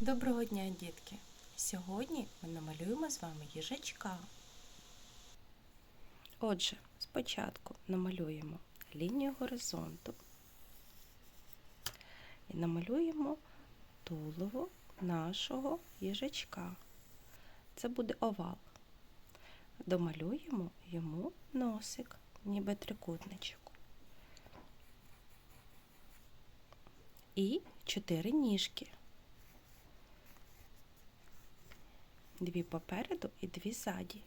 Доброго дня, дітки! Сьогодні ми намалюємо з вами їжачка. Отже, спочатку намалюємо лінію горизонту і намалюємо тулово нашого їжачка. Це буде овал. Домалюємо йому носик, ніби трикутничок. І чотири ніжки. Дві попереду і дві ззаді.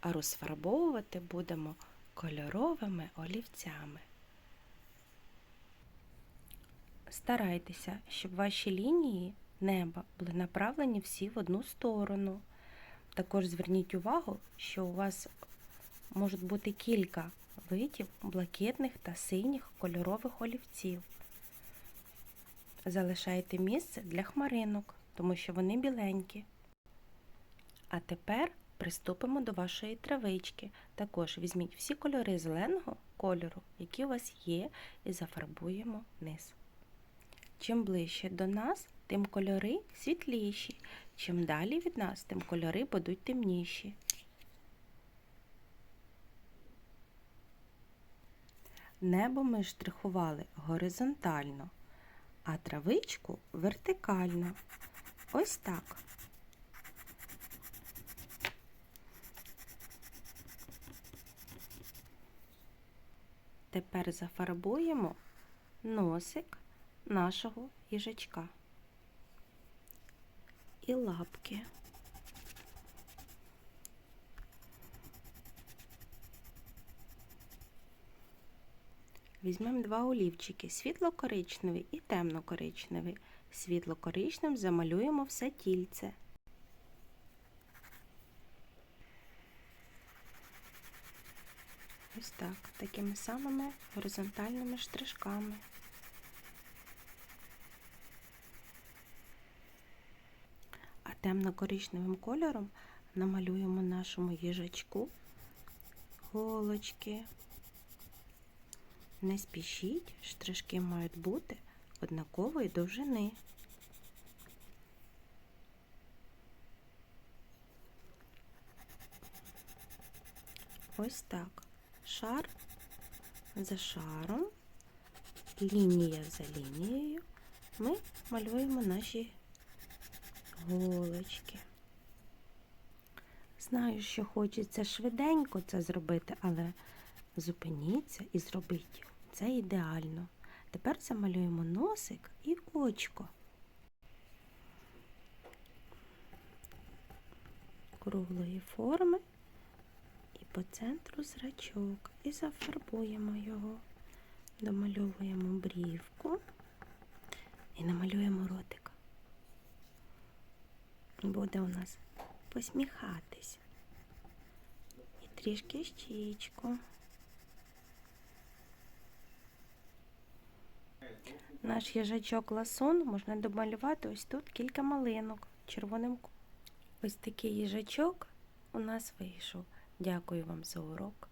А розфарбовувати будемо кольоровими олівцями. Старайтеся, щоб ваші лінії неба були направлені всі в одну сторону. Також зверніть увагу, що у вас можуть бути кілька видів блакитних та синіх кольорових олівців. Залишайте місце для хмаринок, тому що вони біленькі. А тепер приступимо до вашої травички. Також візьміть всі кольори зеленого кольору, які у вас є, і зафарбуємо низ. Чим ближче до нас, тим кольори світліші. Чим далі від нас, тим кольори будуть темніші. Небо ми штрихували горизонтально, а травичку вертикально. Ось так. Тепер зафарбуємо носик нашого їжачка і лапки. Візьмемо два олівчики світло-коричневий і темно-коричневий. Світло-коричневим замалюємо все тільце. Ось так, такими самими горизонтальними штришками. А темно-коричневим кольором намалюємо нашому їжачку голочки. Не спішіть, штришки мають бути однакової довжини. Ось так. Шар за шаром, лінія за лінією ми малюємо наші голочки. Знаю, що хочеться швиденько це зробити, але зупиніться і зробіть. Це ідеально. Тепер замалюємо носик і очко. Круглої форми по центру зрачок. І зафарбуємо його, домальовуємо брівку і намалюємо ротик. Буде у нас посміхатись. І трішки щічку. Наш їжачок ласон можна домалювати ось тут кілька малинок червоним. Ось такий їжачок у нас вийшов. Дякую вам за урок.